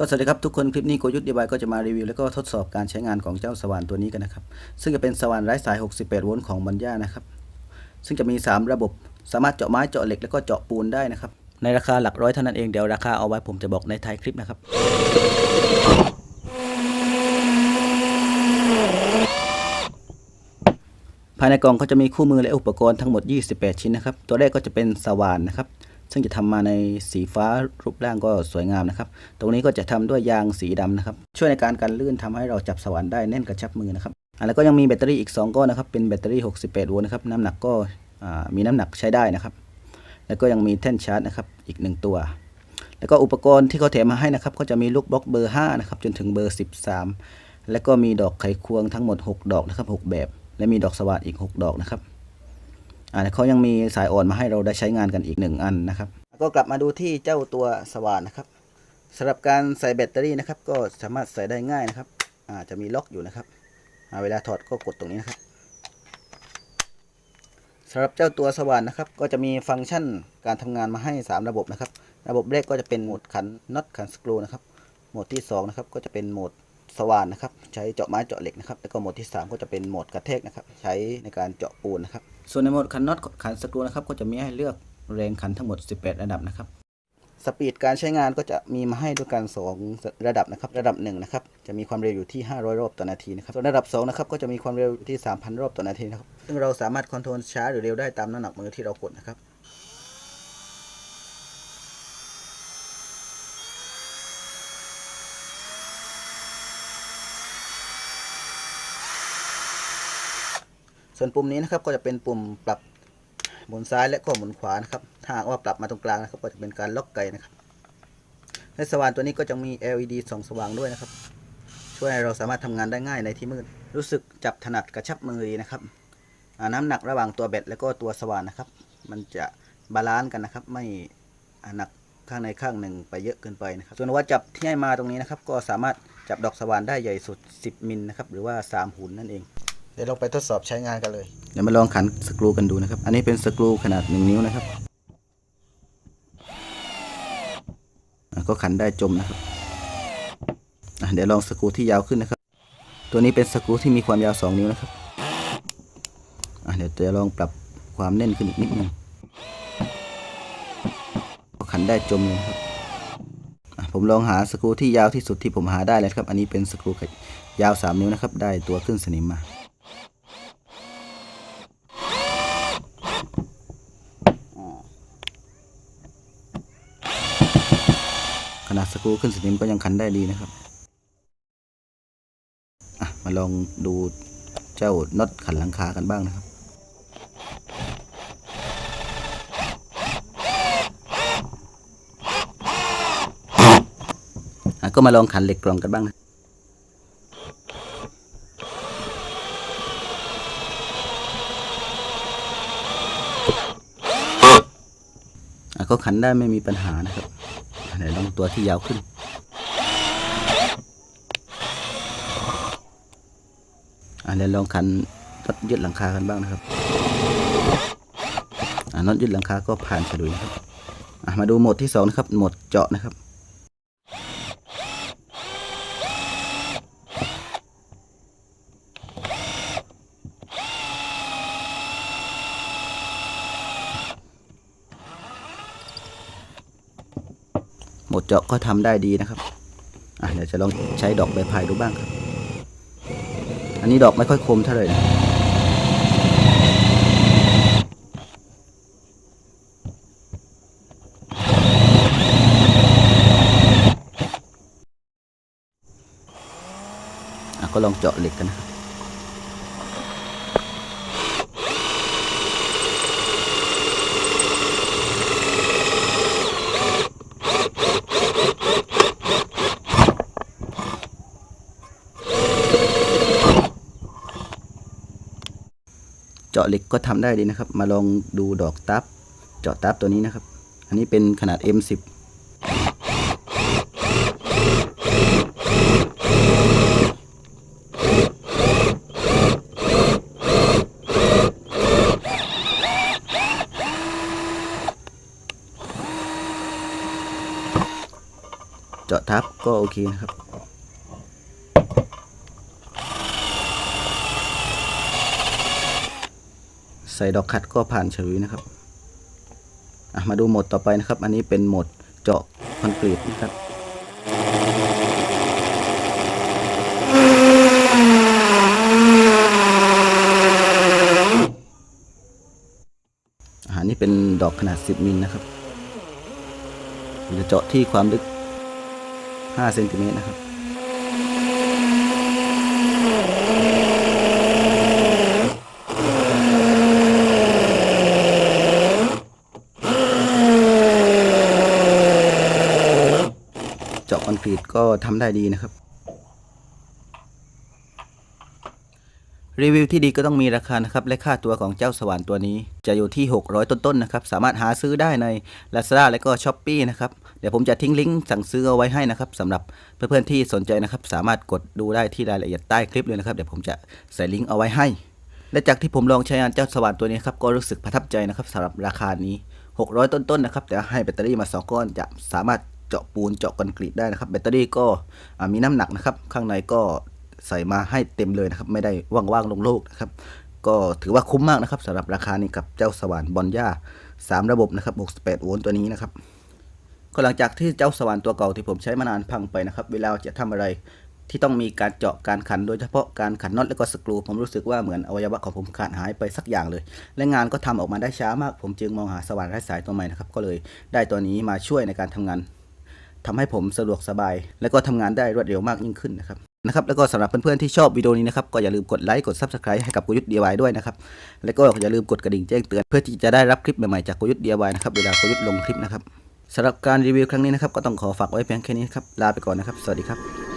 ก็สวัสดีครับทุกคนคลิปนี้โกยุทธดีบายก็จะมารีวิวแล้วก็ทดสอบการใช้งานของเจ้าสว่านตัวนี้กันนะครับ ซึ่งจะเป็นสว่านไร้สาย 68 โวลต์ของบัญญานะครับ ซึ่งจะมี 3 ระบบสามารถเจาะไม้เจาะเหล็กแล้วก็เจาะปูนได้นะครับ ในราคาหลักร้อยเท่านั้นเองเดี๋ยวราคาเอาไว้ผมจะบอกในท้ายคลิปนะครับ ภายในกล่องก็จะมีคู่มือและอุปกรณ์ทั้งหมด 28 ชิ้นนะครับ ตัวแรกก็จะเป็นสว่านนะครับ ซึ่งจะทำมาในสีฟ้ารูปร่างก็สวยงามนะครับ ตรงนี้ก็จะทำด้วยยางสีดำนะครับ ช่วยในการกันลื่นทำให้เราจับสว่านได้แน่นกระชับมือนะครับแล้วก็ยังมีแบตเตอรี่อีก 2 ก้อนนะครับ เป็นแบตเตอรี่ 68 โวลต์นะครับ น้ำหนักก็มีน้ำหนักใช้ได้นะครับ แล้วก็ยังมีแท่นชาร์จนะครับ อีก 1 ตัว แล้วก็อุปกรณ์ที่เขาแถมมาให้นะครับ ก็จะมีลูกบล็อกเบอร์ 5 นะครับ จนถึงเบอร์ 13 แล้วก็มีดอกไขควงทั้งหมด 6 ดอกนะครับ 6 แบบ และมีดอกสว่านอีก 6 ดอกนะครับ อ่าเขายังมีสายอ่อนมาให้เราได้ใช้งานกันอีกหนึ่งอันนะครับ ก็กลับมาดูที่เจ้าตัวสว่านนะครับสำหรับการใส่แบตเตอรี่นะครับ ก็สามารถใส่ได้ง่ายนะครับอ่าจะมีล็อกอยู่นะครับอ่าเวลาถอดก็กดตรงนี้นะครับสำหรับเจ้าตัวสว่านนะครับ ก็จะมีฟังก์ชันการทำงานมาให้ 3 ระบบนะครับ ระบบแรกก็จะเป็นโหมดขันน็อตขันสกรูนะครับโหมดที่ 2 นะครับ ก็จะเป็นโหมด สว่านนะครับ ใช้เจาะไม้เจาะเหล็กนะครับ แล้วก็โหมดที่ 3 ก็จะเป็นโหมดกระแทกนะครับ ใช้ในการเจาะปูนนะครับ ส่วนในโหมดขันน็อตขันสกรูนะครับ ก็จะมีให้เลือกแรงขันทั้งหมด 18 ระดับนะครับ สปีดการใช้งานก็จะมีมาให้ด้วยกัน 2 ระดับนะครับ ระดับ1นะครับ จะมีความเร็วอยู่ที่ 500 รอบต่อนาทีนะครับ ส่วนระดับ2นะครับ ก็จะมีความเร็วอยู่ที่ 3,000 รอบต่อนาทีนะครับ ซึ่งเราสามารถคอนโทรลช้าหรือเร็วได้ตามน้ำหนักมือที่เรากดนะครับ ส่วนปุ่มนี้นะครับก็จะเป็นปุ่มปรับหมุนซ้ายและก็หมุนขวานะครับถ้าหากว่าปรับมาตรงกลางนะครับก็จะเป็นการล็อกไกนะครับและสว่านตัวนี้ก็จะมี LED ส่องสว่างด้วยนะครับ ช่วยให้เราสามารถทำงานได้ง่ายในที่มืด รู้สึกจับถนัดกระชับมือดีนะครับน้ำหนักระหว่างตัวแบตและก็ตัวสว่านนะครับ มันจะบาลานซ์กันนะครับ ไม่หนักข้างในข้างหนึ่งไปเยอะเกินไปนะครับ ส่วนว่าจับที่ให้มาตรงนี้นะครับ ก็สามารถจับดอกสว่านได้ใหญ่สุด 10 มิลนะครับ หรือว่า 3 หุ่นนั่นเอง ดี๋ยวเราไปทดสอบใช้งานกันเลย เดี๋ยวมาลองขันสกรูกันดูนะครับ อันนี้เป็นสกรูขนาด 1 นิ้วนะครับ ก็ขันได้จมนะครับเดี๋ยวลองสกรูที่ยาวขึ้นนะครับ ตัวนี้เป็นสกรูที่มีความยาว 2 นิ้วนะครับเดี๋ยวจะลองปรับความแน่นขึ้นอีกนิดนึงขันได้จมเลยครับ ผมลองหาสกรูที่ยาวที่สุดที่ผมหาได้เลยครับ อันนี้เป็นสกรูยาว 3 นิ้วนะครับ ได้ตัวขึ้นสนิมมา นาดสกรูขึ้นสนิมก็ยังขันได้ดีนะครับอะมาลองดูเจ้าน็อตขันหลังคากันบ้างนะครับอะก็มาลองขันเหล็กกล่องกันบ้างนะ ก็ขันได้ไม่มีปัญหานะครับเดี๋ยวลองตัวที่ยาวขึ้นอ่าเดี๋ยวลองขันน็อตยึดหลังคากันบ้างนะครับอ่าน็อตยึดหลังคาก็ผ่านฉลุยครับมาดูโหมดที่สองนะครับโหมดเจาะนะครับ ดเจาะก็ทำได้ดีนะครับอะเดี๋ยวจะลองใช้ดอกใบพายดูบ้างครับ อันนี้ดอกไม่ค่อยคมเท่าไหร่นะอะก็ลองเจาะเหล็กกันนะครับาะเหล็กก็ทำได้ดีนะครับ มาลองดูดอกตับเจาะตับตัวนี้นะครับ อันนี้เป็นขนาด M10 เจาะทับก็โอเคนะครับ ใส่ดอกคัดก็ผ่านเฉยนะครับมาดูโหมดต่อไปนะครับ อันนี้เป็นโหมดเจาะคอนกรีตนะครับอานี่เป็นดอกขนาด 10 มิลนะครับจะเจาะที่ความลึก5เซนติเมตรนะครับ เจาะค อนกรีตก็ทำได้ดีนะครับ รีวิวที่ดีก็ต้องมีราคานะครับ และค่าตัวของเจ้าสว่านตัวนี้ จะอยู่ที่ 600 ต้นๆนะครับ สามารถหาซื้อได้ใน Lazada และก็ s h อ p e e นะครับ เดี๋ยวผมจะทิ้งลิงก์สั่งซื้อเอาไว้ให้นะครับสำหรับเพื่อนๆที่สนใจนะครับ สามารถกดดูได้ที่รายละเอียดใต้คลิปเลยนะครับ เดี๋ยวผมจะใส่ลิงก์เอาไว้ให้ และจากที่ผมลองใช้งานเจ้าสว่านตัวนี้ครับ ก็รู้สึกประทับใจนะครับสำหรับราคานี้ 600 ต้นๆนะครับ แต่ให้แบตเตอรี่มา 2 ก้อนจะสามารถ เจาะปูนเจาะคอนกรีตได้นะครับ แบตเตอรี่ก็มีน้ำหนักนะครับ ข้างในก็ใส่มาให้เต็มเลยนะครับ ไม่ได้ว่างๆลงโล่งๆนะครับ ก็ถือว่าคุ้มมากนะครับสำหรับราคานี้กับเจ้าสว่านบอลย่า3 ระบบนะครับ68โวลต์ตัวนี้นะครับก็หลังจากที่เจ้าสว่านตัวเก่าที่ผมใช้มานานพังไปนะครับ เวลาจะทำอะไรที่ต้องมีการเจาะการขันโดยเฉพาะการขันน็อตและก็สกรู ผมรู้สึกว่าเหมือนอวัยวะของผมขาดหายไปสักอย่างเลย และงานก็ทำออกมาได้ช้ามาก ผมจึงมองหาสว่านไร้สายตัวใหม่นะครับก็เลยได้ตัวนี้มาช่วยในการทำงาน ทำให้ผมสะดวกสบาย และก็ทำงานได้รวดเร็วมากยิ่งขึ้นนะครับนะครับแล้วก็สำหรับเพื่อนๆที่ชอบวิดีโอนี้นะครับก็อย่าลืมกดไลค์กด Subscribe ให้กับกุยุทธ์ DIY ด้วยนะครับแล้วก็อย่าลืมกดกระดิ่งแจ้งเตือนเพื่อที่จะได้รับคลิปใหม่ๆจากกุยุทธ์ DIY นะครับเวลากุยุทธ์ลงคลิปนะครับสำหรับการรีวิวครั้งนี้นะครับก็ต้องขอฝากไว้เพียงแค่นี้ครับลาไปก่อนนะครับ สวัสดีครับ